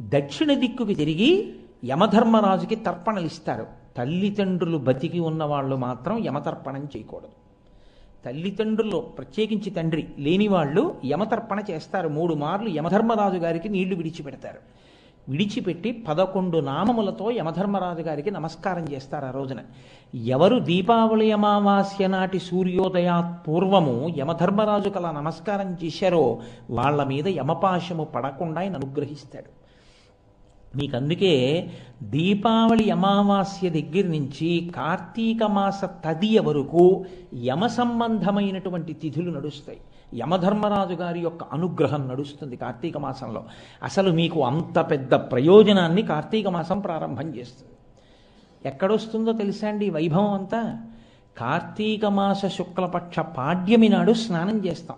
దక్షిణ దిక్కుకి తిరిగి యమధర్మరాజుకి తర్పణలు ఇస్తారు తల్లిదండ్రులు బతికి ఉన్న వాళ్ళు మాత్రం యమతర్పణం చేయకూడదు. తల్లిదండ్రులు ప్రత్యేకించి తండ్రి లేని వాళ్ళు యమతర్పణ చేస్తారు. మూడు మార్లు యమధర్మరాజు గారికి నీళ్ళు విడిచిపెడతారు. విడిచిపెట్టి పదకొండు నామములతో యమధర్మరాజు గారికి నమస్కారం చేస్తారు ఆ రోజున. ఎవరు దీపావళి అమావాస్య నాటి సూర్యోదయాత్ పూర్వము యమధర్మరాజు కల నమస్కారం చేశారో వాళ్ళ మీద యమపాశము పడకుండా ఆయన అనుగ్రహిస్తాడు. మీకు అందుకే దీపావళి అమావాస్య దగ్గర నుంచి కార్తీక మాస తదియ వరకు యమ సంబంధమైనటువంటి తిథులు నడుస్తాయి. యమధర్మరాజు గారి యొక్క అనుగ్రహం నడుస్తుంది కార్తీక మాసంలో. అసలు మీకు అంత పెద్ద ప్రయోజనాన్ని కార్తీక మాసం ప్రారంభం చేస్తుంది. ఎక్కడొస్తుందో తెలుసా అండి ఈ వైభవం అంతా? కార్తీక మాస శుక్లపక్ష పాడ్యమి నాడు స్నానం చేస్తాం.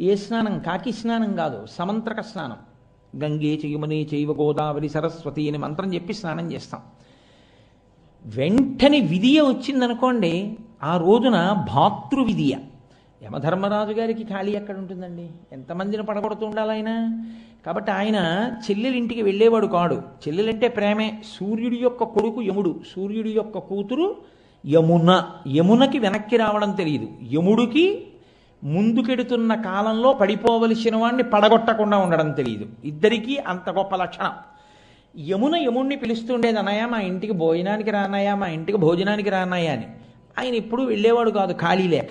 ఏ స్నానం? కాకి స్నానం కాదు సమంత్రక స్నానం. గంగే చెయ్యమని చైవ గోదావరి సరస్వతి అని మంత్రం చెప్పి స్నానం చేస్తాం. వెంటనే విధియ వచ్చిందనుకోండి ఆ రోజున భాతృ విధియ యమధర్మరాజు గారికి ఖాళీ ఎక్కడ ఉంటుందండి? ఎంతమందిని పడగొడుతూ ఉండాలి ఆయన? కాబట్టి ఆయన చెల్లెలింటికి వెళ్ళేవాడు కాడు. చెల్లెలంటే ప్రేమే. సూర్యుడి యొక్క కొడుకు యముడు. సూర్యుడి యొక్క కూతురు యమున. యమునకి వెనక్కి రావడం తెలియదు యముడికి ముందుకెడుతున్న కాలంలో పడిపోవలసిన వాడిని పడగొట్టకుండా ఉండడం తెలియదు ఇద్దరికీ అంత గొప్ప లక్షణం. యమున యముణ్ణి పిలుస్తుండేది అన్నయ్య మా ఇంటికి భోజనానికి రానయ్యా మా ఇంటికి భోజనానికి రానయ్యా అని. ఆయన ఎప్పుడు వెళ్ళేవాడు కాదు ఖాళీ లేక.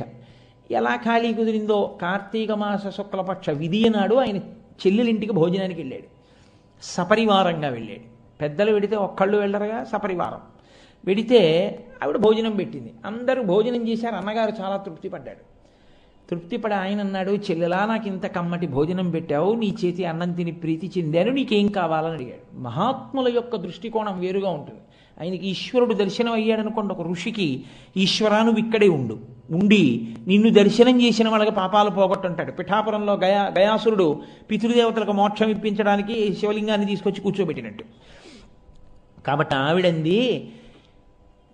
ఎలా ఖాళీ కుదిరిందో కార్తీక మాస శుక్లపక్ష విధి నాడు ఆయన చెల్లెలింటికి భోజనానికి వెళ్ళాడు. సపరివారంగా వెళ్ళాడు. పెద్దలు వెడితే ఒక్కళ్ళు వెళ్ళరుగా సపరివారం. వెడితే ఆవిడ భోజనం పెట్టింది. అందరూ భోజనం చేశారు అన్నగారు చాలా తృప్తి పడ్డాడు తృప్తిపడ ఆయన అన్నాడు చెల్లెలా నాకు ఇంత కమ్మటి భోజనం పెట్టావు నీ చేతి అన్నం తిని ప్రీతి చెందాను నీకేం కావాలని అడిగాడు. మహాత్ముల యొక్క దృష్టికోణం వేరుగా ఉంటుంది. ఆయనకి ఈశ్వరుడు దర్శనం అయ్యాడనుకోండి ఒక ఋషికి ఈశ్వరా నువ్వు ఇక్కడే ఉండు. ఉండి నిన్ను దర్శనం చేసిన వాళ్ళకి పాపాలు పోగొట్టుంటాడు. పిఠాపురంలో గయా గయాసురుడు పితృదేవతలకు మోక్షం ఇప్పించడానికి శివలింగాన్ని తీసుకొచ్చి కూర్చోబెట్టినట్టు. కాబట్టి ఆవిడంది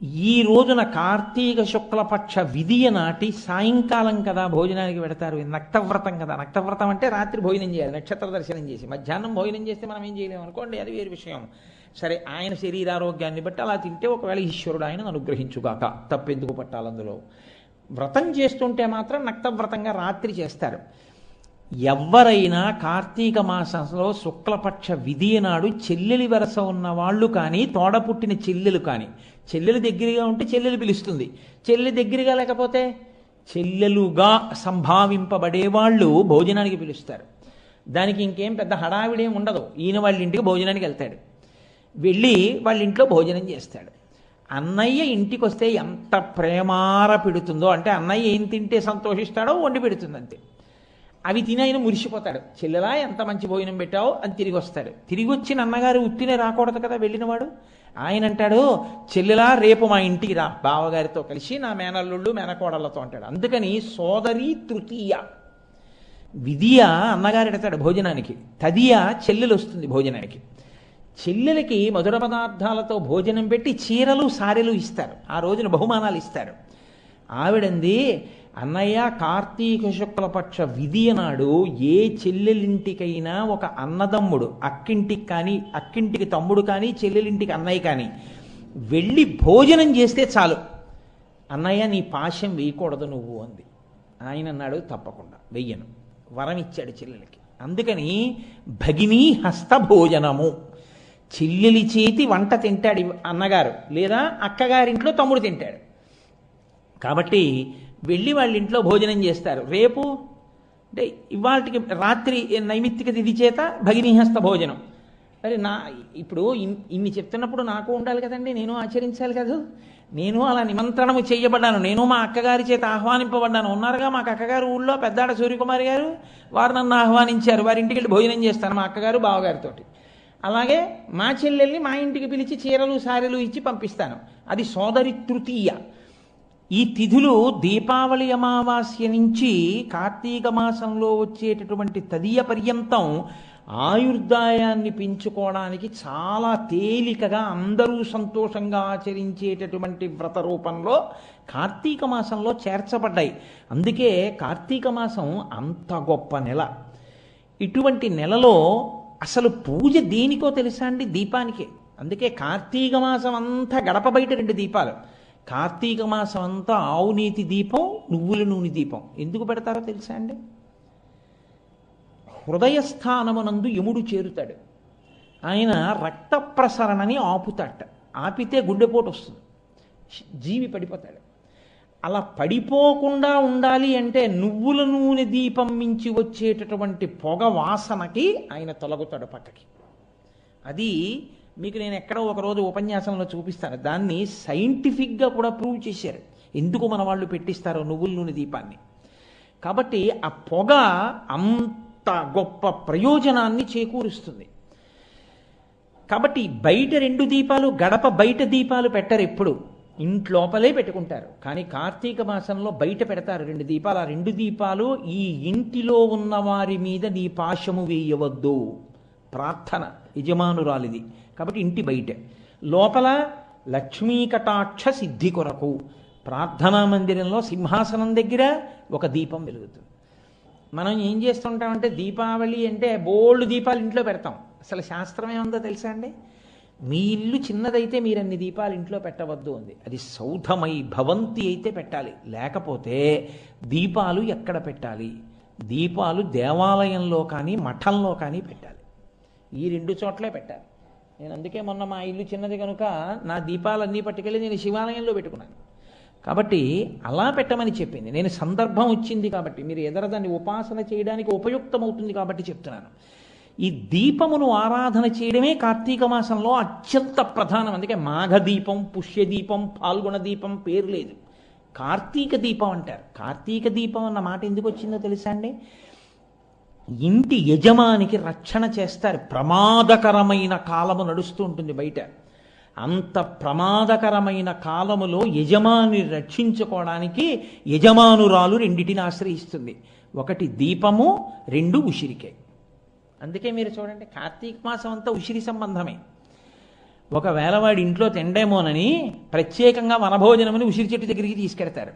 ఈ రోజున కార్తీక శుక్లపక్ష విధియ నాటి సాయంకాలం కదా భోజనానికి పెడతారు. నక్తవ్రతం కదా. నక్తవ్రతం అంటే రాత్రి భోజనం చేయాలి. నక్షత్ర దర్శనం చేసి. మధ్యాహ్నం భోజనం చేస్తే మనం ఏం చేయలేము అనుకోండి అది వేరు విషయం. సరే ఆయన శరీరారోగ్యాన్ని బట్టి అలా తింటే ఒకవేళ ఈశ్వరుడు ఆయన అనుగ్రహించుగాక. తప్పెందుకు పట్టాలందులో వ్రతం చేస్తుంటే మాత్రం నక్తవ్రతంగా రాత్రి చేస్తారు. ఎవరైనా కార్తీక మాసంలో శుక్లపక్ష విధి నాడు చెల్లెలి వరస ఉన్న వాళ్ళు కానీ తోడ పుట్టిన చెల్లెలు కానీ చెల్లెలు దగ్గరగా ఉంటే చెల్లెలు పిలుస్తుంది. చెల్లెలు దగ్గరగా లేకపోతే చెల్లెలుగా సంభావింపబడే వాళ్ళు భోజనానికి పిలుస్తారు. దానికి ఇంకేం పెద్ద హడావిడేం ఉండదు. ఈయన వాళ్ళ ఇంటికి భోజనానికి వెళ్తాడు. వెళ్ళి వాళ్ళ ఇంట్లో భోజనం చేస్తాడు. అన్నయ్య ఇంటికి వస్తే ఎంత ప్రేమార పెడుతుందో అంటే అన్నయ్య ఏం తింటే సంతోషిస్తాడో వండి పెడుతుంది అంతే అవి తిని ఆయన మురిసిపోతాడు. చెల్లెలా ఎంత మంచి భోజనం పెట్టావు? అని తిరిగి వస్తాడు. తిరిగి వచ్చిన అన్నగారు ఉత్తినే రాకూడదు కదా వెళ్ళినవాడు? ఆయన అంటాడు చెల్లెలా రేపు మా ఇంటికి రా. బావగారితో కలిసి నా మేనల్లుళ్ళు మేనకోడళ్ళతో అంటాడు. అందుకని సోదరి తృతీయ. విధియ అన్నగారు ఎడతాడు భోజనానికి. తదియ చెల్లెలు వస్తుంది భోజనానికి. చెల్లెలకి మధుర పదార్థాలతో భోజనం పెట్టి చీరలు సారెలు ఇస్తారు. ఆ రోజున బహుమానాలు ఇస్తారు. ఆవిడంది అన్నయ్య కార్తీక శుక్లపక్ష విధి నాడు ఏ చెల్లెలింటికైనా ఒక అన్నదమ్ముడు అక్కింటికి కానీ అక్కింటికి తమ్ముడు కానీ చెల్లెలింటికి అన్నయ్య కానీ వెళ్ళి భోజనం చేస్తే చాలు. అన్నయ్య నీ పాశం వేయకూడదు నువ్వు అంది. ఆయన అన్నాడు తప్పకుండా వెయ్యను. వరం ఇచ్చాడు చెల్లెలకి. అందుకని భగినీ హస్త భోజనము. చెల్లెలి చేతి వంట తింటాడు అన్నగారు. లేదా అక్కగారింట్లో తమ్ముడు తింటాడు. కాబట్టి వెళ్ళి వాళ్ళ ఇంట్లో భోజనం చేస్తారు. రేపు అంటే ఇవాళకి రాత్రి నైమిత్తిక తిథి చేత భగినీహస్త భోజనం. మరి నా ఇప్పుడు ఇన్ని చెప్తున్నప్పుడు నాకు ఉండాలి కదండి నేను ఆచరించాలి కదా. నేను అలా నిమంత్రణము చేయబడ్డాను. నేను మా అక్కగారి చేత ఆహ్వానింపబడ్డాను. ఉన్నారుగా మాకు అక్కగారు ఊళ్ళో పెద్దాడ సూర్యకుమారి గారు వారు నన్ను ఆహ్వానించారు. వారి ఇంటికి వెళ్ళి భోజనం చేస్తాను మా అక్కగారు బావగారితోటి అలాగే మా చెల్లెల్ని మా ఇంటికి పిలిచి చీరలు సారెలు ఇచ్చి పంపిస్తాను. అది సోదరి తృతీయ. ఈ తిథులు దీపావళి అమావాస్య నుంచి కార్తీక మాసంలో వచ్చేటటువంటి తదియ పర్యంతం ఆయుర్దాయాన్ని పెంచుకోవడానికి చాలా తేలికగా అందరూ సంతోషంగా ఆచరించేటటువంటి వ్రత రూపంలో కార్తీక మాసంలో చేర్చబడ్డాయి. అందుకే కార్తీక మాసం అంత గొప్ప నెల. ఇటువంటి నెలలో అసలు పూజ దేనికో తెలుసా అండి? దీపానికే. అందుకే కార్తీక మాసం అంతా గడప బయట రెండు దీపాలు. కార్తీక మాసం అంతా ఆవు నీతి దీపం నువ్వుల నూనె దీపం. ఎందుకు పెడతారో తెలుసా అండి? హృదయస్థానమునందు యముడు చేరుతాడు. ఆయన రక్త ప్రసరణని ఆపుతాట. ఆపితే గుండెపోటు వస్తుంది. జీవి పడిపోతాడు. అలా పడిపోకుండా ఉండాలి అంటే నువ్వుల నూనె దీపం మించి వచ్చేటటువంటి పొగ వాసనకి ఆయన తొలగుతాడు పక్కకి. అది మీకు నేను ఎక్కడో ఒకరోజు ఉపన్యాసంలో చూపిస్తాను. దాన్ని సైంటిఫిక్గా కూడా ప్రూవ్ చేశారు. ఎందుకు మన వాళ్ళు పెట్టిస్తారో నువ్వుల నూనె దీపాన్ని. కాబట్టి ఆ పొగ అంత గొప్ప ప్రయోజనాన్ని చేకూరుస్తుంది. కాబట్టి బయట రెండు దీపాలు గడప బయట దీపాలు పెట్టరు ఎప్పుడు. ఇంట్లోపలే పెట్టుకుంటారు. కానీ కార్తీక మాసంలో బయట పెడతారు రెండు దీపాలు. ఆ రెండు దీపాలు ఈ ఇంటిలో ఉన్న వారి మీద నీ పాశము వేయవద్దు. ప్రార్థన యజమానురాలిది. కాబట్టి ఇంటి బయట. లోపల లక్ష్మీ కటాక్ష సిద్ధి కొరకు ప్రార్థనా మందిరంలో సింహాసనం దగ్గర ఒక దీపం వెలుగుతుంది. మనం ఏం చేస్తుంటామంటే దీపావళి అంటే బోల్డ్ దీపాలు ఇంట్లో పెడతాం. అసలు శాస్త్రం ఏముందో తెలుసా అండి? మీ ఇల్లు చిన్నదైతే మీరు అన్ని దీపాలు ఇంట్లో పెట్టవద్దు ఉంది అది సౌధమై భవంతి అయితే పెట్టాలి. లేకపోతే దీపాలు ఎక్కడ పెట్టాలి? దీపాలు దేవాలయంలో కానీ మఠంలో కానీ పెట్టాలి. ఈ రెండు చోట్లే పెట్టారు. నేను అందుకే మొన్న మా ఇల్లు చిన్నది కనుక నా దీపాలన్నీ పట్టుకెళ్ళి నేను శివాలయంలో పెట్టుకున్నాను. కాబట్టి అలా పెట్టమని చెప్పింది. నేను సందర్భం వచ్చింది కాబట్టి మీరు ఎదర దాన్ని ఉపాసన చేయడానికి ఉపయుక్తమవుతుంది కాబట్టి చెప్తున్నాను. ఈ దీపమును ఆరాధన చేయడమే కార్తీక మాసంలో అత్యంత ప్రధానం. అందుకే మాఘ దీపం పుష్యదీపం పాల్గొన దీపం పేరు లేదు. కార్తీక దీపం అంటారు. కార్తీక దీపం అన్న మాట ఎందుకు వచ్చిందో తెలుసా అండి? ఇంటి యజమానికి రక్షణ చేస్తారు. ప్రమాదకరమైన కాలము నడుస్తూ ఉంటుంది బయట. అంత ప్రమాదకరమైన కాలములో యజమాని రక్షించుకోవడానికి యజమానురాలు రెండిటిని ఆశ్రయిస్తుంది. ఒకటి దీపము రెండు ఉసిరికే. అందుకే మీరు చూడండి కార్తీక మాసం అంతా ఉసిరి సంబంధమే. ఒకవేళ వాడి ఇంట్లో తిండేమోనని ప్రత్యేకంగా వనభోజనమని ఉసిరి చెట్టు దగ్గరికి తీసుకెడతారు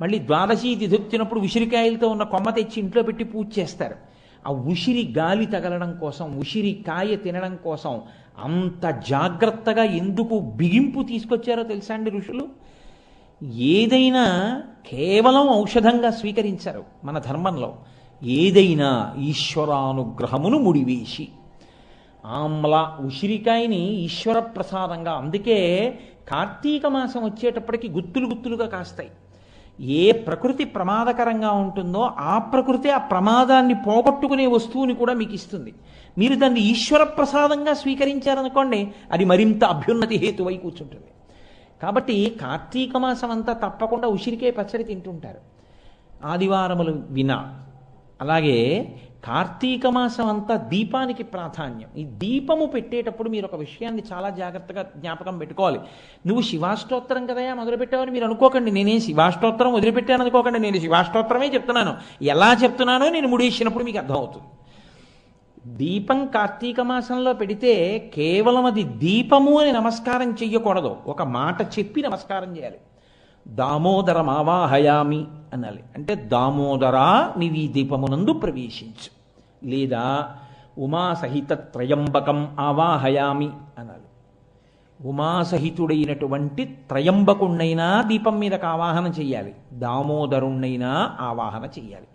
మళ్ళీ ద్వాదశి తిథి వచ్చినప్పుడు ఉసిరికాయలతో ఉన్న కొమ్మ తెచ్చి ఇంట్లో పెట్టి పూజ చేస్తారు. ఆ ఉసిరి గాలి తగలడం కోసం ఉసిరి కాయ తినడం కోసం అంత జాగ్రత్తగా ఎందుకు బిగింపు తీసుకొచ్చారో తెలుసా అండి ఋషులు? ఏదైనా కేవలం ఔషధంగా స్వీకరించారు మన ధర్మంలో. ఏదైనా ఈశ్వరానుగ్రహమును ముడివేసి. ఆమ్ల ఉసిరికాయని ఈశ్వర ప్రసాదంగా అందుకే కార్తీక మాసం వచ్చేటప్పటికి గుత్తులు గుత్తులుగా కాస్తాయి. ఏ ప్రకృతి ప్రమాదకరంగా ఉంటుందో ఆ ప్రకృతి ఆ ప్రమాదాన్ని పోగొట్టుకునే వస్తువుని కూడా మీకు ఇస్తుంది. మీరు దాన్ని ఈశ్వర ప్రసాదంగా స్వీకరించారనుకోండి అది మరింత అభ్యున్నతి హేతువై కూర్చుంటుంది. కాబట్టి కార్తీక మాసం అంతా తప్పకుండా ఉసిరికే పచ్చడి తింటుంటారు. ఆదివారములు వినా. అలాగే కార్తీక మాసం అంతా దీపానికి ప్రాధాన్యం. ఈ దీపము పెట్టేటప్పుడు మీరు ఒక విషయాన్ని చాలా జాగ్రత్తగా జ్ఞాపకం పెట్టుకోవాలి. నువ్వు శివాష్టోత్తరం కదయా మొదలుపెట్టావని మీరు అనుకోకండి. నేనేం శివాష్టోత్తరం వదిలిపెట్టాను అనుకోకండి. నేను శివాష్టోత్తరమే చెప్తున్నాను. ఎలా చెప్తున్నానో నేను ముడేసినప్పుడు మీకు అర్థమవుతుంది. దీపం కార్తీక మాసంలో పెడితే కేవలం అది దీపము అని నమస్కారం చెయ్యకూడదు. ఒక మాట చెప్పి నమస్కారం చేయాలి. దామోదరమావాహయామి. అనాలి. అంటే దామోదరా నీవి దీపమునందు ప్రవేశించు. లేదా ఉమాసహిత త్రయంబకం ఆవాహయామి అనాలి. ఉమాసహితుడైనటువంటి త్రయంబకుణ్ణైనా దీపం మీదకు ఆవాహన చెయ్యాలి. దామోదరుణ్ణైనా ఆవాహన చెయ్యాలి.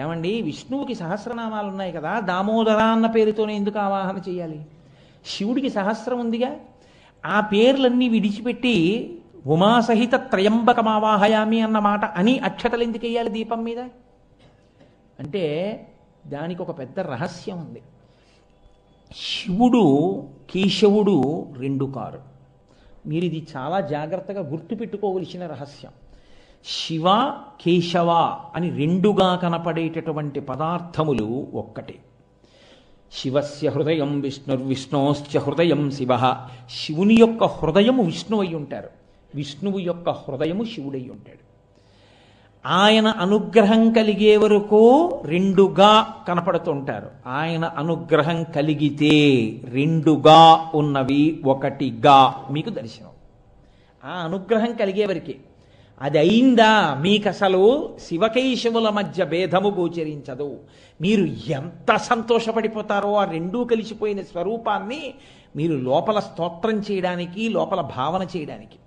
ఏమండి? విష్ణువుకి సహస్రనామాలు ఉన్నాయి కదా దామోదర అన్న పేరుతోనే ఎందుకు ఆవాహన చేయాలి శివుడికి సహస్రం ఉందిగా. ఆ పేర్లన్నీ విడిచిపెట్టి ఉమాసహిత త్రయంబకమావాహయామి అన్న మాట అని అక్షతలు ఎందుకు వేయాలి దీపం మీద? అంటే దానికి ఒక పెద్ద రహస్యం ఉంది. శివుడు కేశవుడు రెండు కారు. మీరు ఇది చాలా జాగ్రత్తగా గుర్తుపెట్టుకోవలసిన రహస్యం. శివ కేశవ అని రెండుగా కనపడేటటువంటి పదార్థములు ఒక్కటే. శివస్య హృదయం విష్ణుర్విష్ణోశ్చ హృదయం శివ. శివుని యొక్క హృదయము విష్ణు అయి ఉంటారు. విష్ణువు యొక్క హృదయము శివుడై ఉంటాడు. ఆయన అనుగ్రహం కలిగే వరకు రెండుగా కనపడుతుంటారు. ఆయన అనుగ్రహం కలిగితే రెండుగా ఉన్నవి ఒకటిగా మీకు దర్శనం. ఆ అనుగ్రహం కలిగే వరకే. అది అయిందా మీకు అసలు శివకైశవుల మధ్య భేదము గోచరించదు. మీరు ఎంత సంతోషపడిపోతారో ఆ రెండూ కలిసిపోయిన స్వరూపాన్ని మీరు లోపల స్తోత్రం చేయడానికి లోపల భావన చేయడానికి.